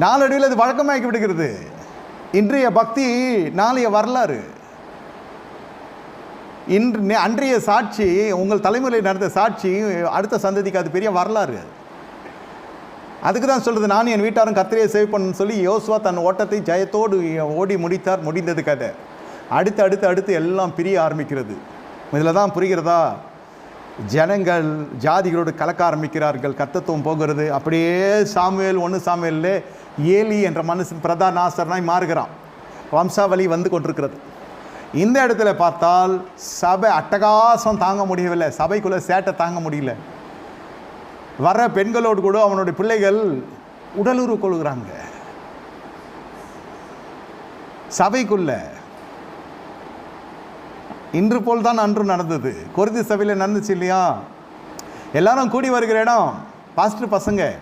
நாளடைவில் அது வழக்கமாக்கி விடுகிறது. இன்றைய பக்தி நாளைய வரலாறு. இன்று அன்றைய சாட்சி உங்கள் தலைமுறையில் நடந்த சாட்சி அடுத்த சந்ததிக்கு அது பெரிய வரலாறு அதுக்கு தான் சொல்கிறது நான் என் வீட்டாரும் கத்திரியை சேவ் பண்ணணும்னு சொல்லி யோசுவா தன் ஓட்டத்தை ஜெயத்தோடு ஓடி முடித்தார் முடிந்தது கதை. அடுத்து அடுத்து அடுத்து எல்லாம் பிரிய ஆரம்பிக்கிறது. இதில் தான் புரிகிறதா? ஜனங்கள் ஜாதிகளோடு கலக்க ஆரம்பிக்கிறார்கள் கத்தத்துவம் போகிறது. அப்படியே சாமுவேல் ஒன்று சாமியல்லே ஏலி என்ற மனுஷன் பிரதான ஆசரனாய் மாறுகிறான். வம்சாவளி வந்து கொண்டிருக்கிறது. இந்த இடத்துல பார்த்தால் சபை அட்டகாசம் தாங்க முடியவில்லை. சபைக்குள்ளே சேட்டை தாங்க முடியல. வர பெண்களோடு கூட அவனுடைய பிள்ளைகள் உடலுறவு கொள்கிறாங்க. சபைக்குள்ள இன்று போல் தான் அன்று நடந்தது. குருதி சபையில் நடந்துச்சு இல்லையா? எல்லாரும் கூடி வருகிற இடம் பாஸ்டர் பசங்க